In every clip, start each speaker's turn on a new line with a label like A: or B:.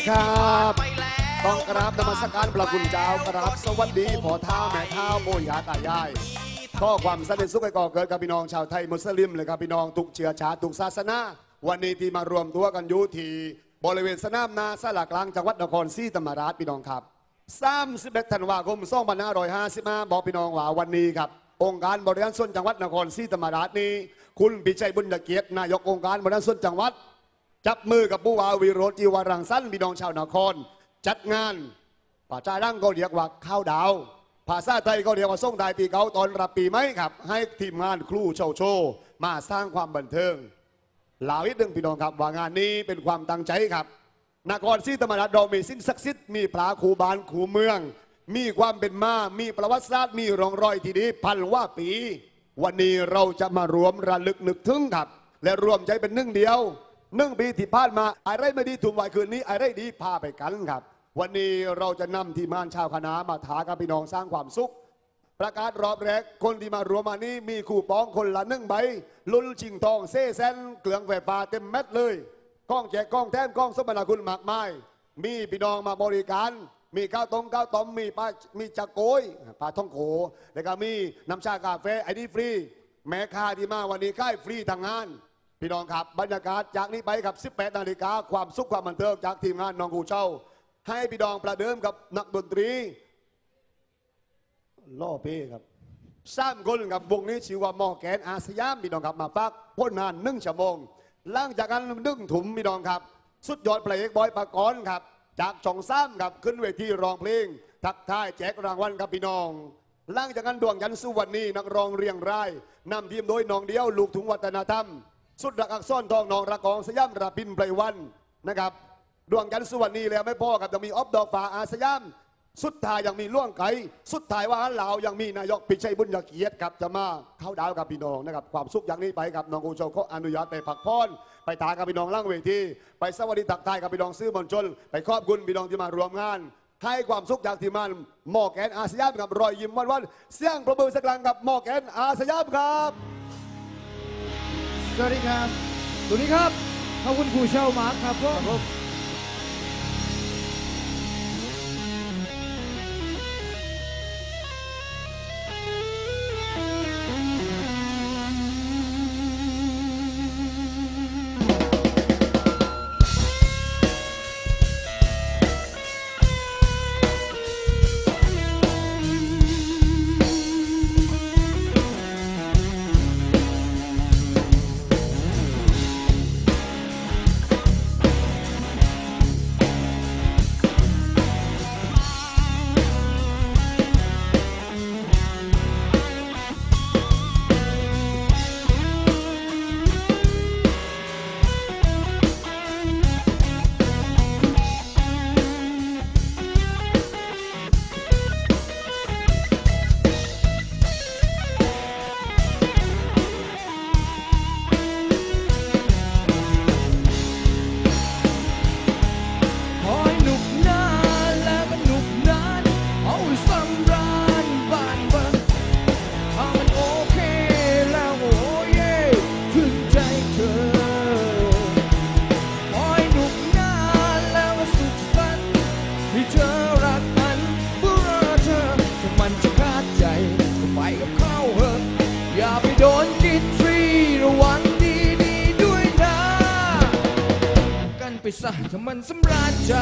A: ีครับต้องกราบนมัสการพระคุณเจ้ากราบสวัสดีพ่อเท้าแม่เท้าโบยาตายายข้อความสันติสุขให้ก่อเกิดกับพี่น้องชาวไทยมุสลิมเลยครับพี่น้องทุกเชื้อชาติทุกศาสนาวันนี้ที่มารวมตัวกันอยู่ที่บริเวณสนามนาสลากลางจังหวัดนครศรีธรรมราชพี่น้องครับ31ธันวาคม2555บอกพี่น้องว่าวันนี้ครับองค์การบริหารส่วนจังหวัดนครศรีธรรมราชนี้ คุณปิชัยบุญเกียรตินายกองค์การบริหารส่วนจังหวัด จับมือกับผู้ว่าวิโรจีวารังสรรค์พี่น้องชาวนคร จัดงานป่าจายรังก็เรียกว่าข้าวดาวภาษาไทยก็เรียกว่าส่งท้ายปีเก่าตอนรับปีใหมครับ ให้ทีมงานครูโชว์โชว์มาสร้างความบันเทิงหลาวอีกหนึ่งพี่น้องครับว่างานนี้เป็นความตั้งใจครับนครศรีธรรมราชเรามีสิ่งศักดิ์สิทธิ์มีพระครูบานครูเมือง มีความเป็นมา มีประวัติศาสตร์มีรองรอยที่ดีพันว่าปี วันนี้เราจะมารวมระลึกนึกถึงครับ และรวมใจเป็นหนึ่งเดียว หนึ่งปีที่ผ่านมาอะไรไม่ดีถุงไว้คืนนี้อะไรดีพาไปกันครับ วันนี้เราจะนำทีมงานชาวคณะมาถากับพี่น้องสร้างความสุข ประกาศรอบแรกคนที่มารวมมานี้มีคู่ปองคนละหนึ่งใบลุ้นชิงทองเซ่แซนเกลืองไฟฟ้าเต็มเม็ดเลยกล้องแจกกล้องแท้มกล้องสมนาคุณมากมาย มีพี่น้องมาบริการ มีข้าวต้มข้าวต้มมีปลามีจักโกยปลาท่องโขแล้วก็มีน้ำชากาแฟไอ้นี่ฟรี แม้ค่าที่มาวันนี้ค่ายฟรีทางงาน พี่น้องครับบรรยากาศจากนี้ไปครับ 18 นาฬิกาความสุขความบันเทิงจากทีมงานน้องกูเช่า ให้พี่น้องประเดิมกับนักดนตรีล่อเป้ครับสามคนกับวงนี้ชื่อว่ามอแกนอาสยามพี่น้องครับมาฟักพ้นนานหนึ่งชั่วโมงหลังจากนั้นนึ่งถุมพี่น้องครับ สุดยอดเพลงบอยปากรครับ จากช่องซ้ำครับขึ้นเวทีร้องเพลง ทักทายแจกรางวัลครับพี่น้องหลังจากนั้นดวงยันสุวรรณีนักร้องเรียงรายนำทีมโดยน้องเดียวลูกถุงวัฒนธรรม สุดรักอักษรทองนองระกองสยามระพินไพรวันนะครับดวงจันทร์สุวรรณีแล้วไม่พอครับยังมีออฟดอกฟ้าอาสยาม สุดท้ายยังมีล่วงไก่สุดท้ายว่าลาวยังมีนายกปิชัยบุญยเกียรติครับจะมาเข้าดาวกับพี่น้องนะครับความสุขอย่างนี้ไปกับน้องกูโชเขาอนุญาตไปพักผ่อนไปตากับพี่น้องล่างเวทีไปสวัสดีตักทายกับพี่น้องซื้อมวลชน ไปขอบคุณพี่น้องที่มารวมงานให้ความสุขจากทีมงานหมอแกนอาสยามกับรอยยิ้มวันวันเสียงประมือสักครั้งกับหมอแกนอาสยามครับ
B: สวัสดีครับสวัสดีครับขอบคุณครูเช่ามาร์คครับผม ถ้ามันสำราญใจ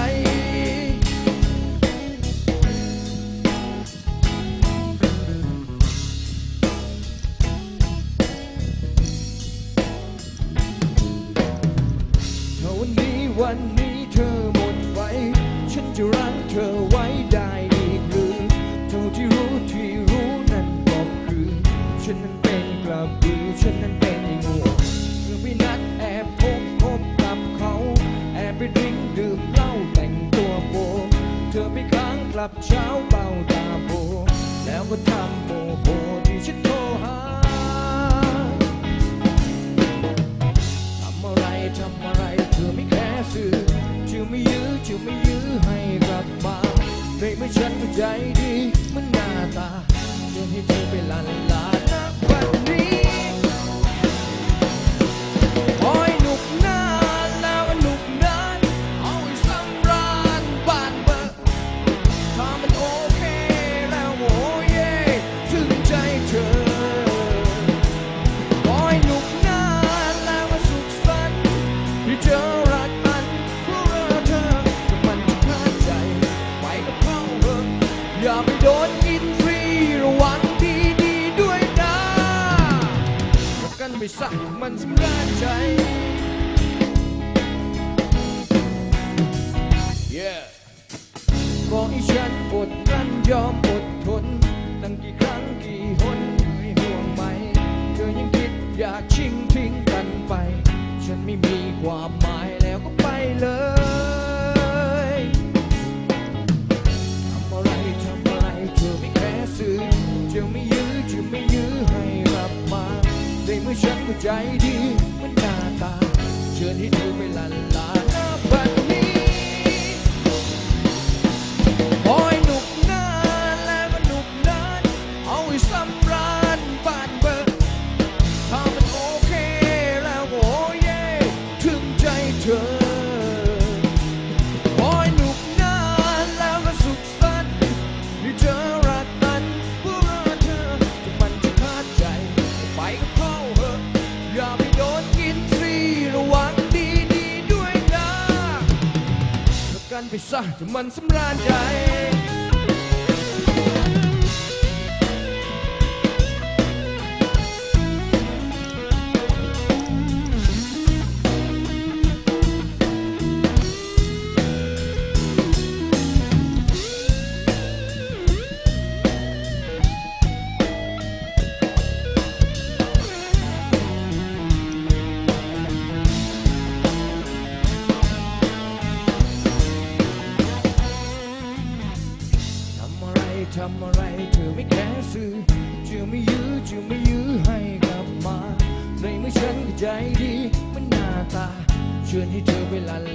B: กลับเช้าเบาตาโบ แล้วก็ทำโมโหที่ฉันโทรหาทำอะไรทำอะไรเธอไม่แค่สื่อเธอไม่ยื้อเธอไม่ยื้อให้กลับมาในเมื่อฉันก็ใจดีมันหน้าตาเดินให้เธอไปลันลานัก อย่าไปโดนกินฟรีระวังดีดีด้วยนะยกกันไปสักมันสำราญใจ yeah. บอกให้ฉันอดรันยอมอดทน ตั้งกี่ครั้งกี่หนไม่ห่วงไหม เธอยังคิดอยากชิงทิ้งกันไป ฉันไม่มีความหมายแล้วก็ไปเลย ใจดี แล้วกั ทำอะไรเธอไม่แคร์สื่อจะไม่ยื้อจะไม่ยื้อให้กลับมาในเมื่อฉันก็ใจดีมันหน้าตาเชิญให้เธอไปลัน